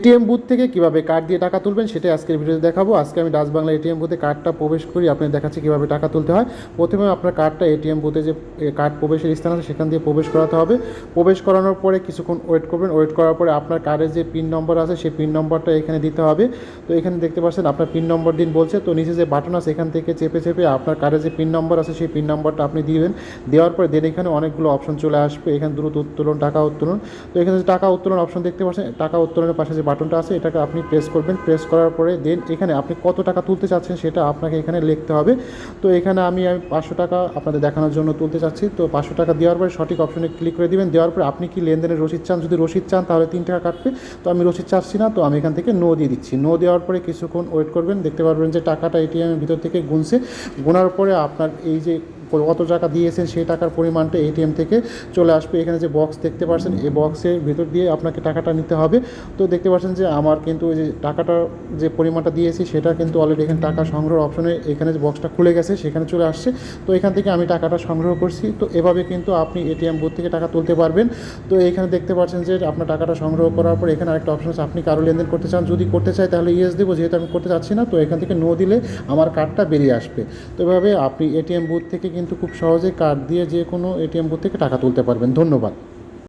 ATM booth থেকে কীভাবে card দিয়ে টাকা তুলবেন সেটাই আজকের ভিডিওতে দেখাবো। আজকে আমি ডাচ বাংলা এটিএম বুথে কার্ডটা প্রবেশ করি আপনি দেখাচ্ছি কীভাবে টাকা তুলতে হয়। প্রথমে আপনার কার্ডটা এটিএম বুথে যে কার্ড প্রবেশের স্থান আছে সেখান দিয়ে প্রবেশ করাতে হবে। প্রবেশ করানোর পরে কিছুক্ষণ ওয়েট করবেন। ওয়েট করার পরে আপনার কার্ডের যে পিন নম্বর আছে, সেই পিন নম্বরটা এখানে দিতে হবে। তো এখানে দেখতে পাচ্ছেন আপনার পিন নম্বর দিন বলছে। তো নিচে যে বাটন আছে, এখান থেকে চেপে চেপে আপনার কার্ডের যে পিন নম্বর আছে, সেই পিন নম্বরটা আপনি দিবেন। দেওয়ার পরে দেন এখানে অনেকগুলো অপশন চলে আসবে। এখানে দ্রুত উত্তোলন, টাকা উত্তোলন। তো এখানে টাকা উত্তোলন অপশন দেখতে পাচ্ছেন, টাকা উত্তোলনের পাশে যে বাটনটা আছে, এটাকে আপনি প্রেস করবেন। প্রেস করার পরে দেন এখানে আপনি কত টাকা তুলতে চাচ্ছেন সেটা আপনাকে এখানে লিখতে হবে। তো এখানে আমি আমি পাঁচশো টাকা আপনাদের দেখানোর জন্য তুলতে চাচ্ছি। তো পাঁচশো টাকা দেওয়ার পরে সঠিক অপশনে ক্লিক করে দিবেন। দেওয়ার পরে আপনি কি লেনদেনের রসিদ চান? যদি রসিদ চান, তাহলে তিন টাকা কাটবে। তো আমি রসিদ চাচ্ছি না, তো আমি এখান থেকে নো দিয়ে দিচ্ছি। নো দেওয়ার পরে কিছুক্ষণ ওয়েট করবেন। দেখতে পারবেন যে টাকাটা এটিএমের ভিতর থেকে গুনছে। গোনার পরে আপনার এই যে কত টাকা দিয়েছেন সেই টাকার পরিমাণটা এটিএম থেকে চলে আসবে। এখানে যে বক্স দেখতে পাচ্ছেন, এই বক্সের ভিতর দিয়ে আপনাকে টাকাটা নিতে হবে। তো দেখতে পাচ্ছেন যে আমার কিন্তু ওই যে টাকাটা যে পরিমাণটা দিয়েছি, সেটা কিন্তু অলরেডি এখানে টাকা সংগ্রহ অপশনে এখানে যে বক্সটা খুলে গেছে, সেখানে চলে আসছে। তো এখান থেকে আমি টাকাটা সংগ্রহ করছি। তো এভাবে কিন্তু আপনি এটিএম বুথ থেকে টাকা তুলতে পারবেন। তো এখানে দেখতে পাচ্ছেন যে আপনার টাকাটা সংগ্রহ করার পর এখানে আরেকটা অপশন আছে। আপনি কারও লেনদেন করতে চান, যদি করতে চাই তাহলে ইয়েস দেবো, যেহেতু আমি করতে চাচ্ছি না, তো এখান থেকে নো দিলে আমার কার্ডটা বেরিয়ে আসবে। তো এভাবে আপনি এটিএম বুথ থেকে কিন্তু খুব সহজে কার্ড দিয়ে যে কোনো এটিএম বুথ থেকে টাকা তুলতে পারবেন। ধন্যবাদ।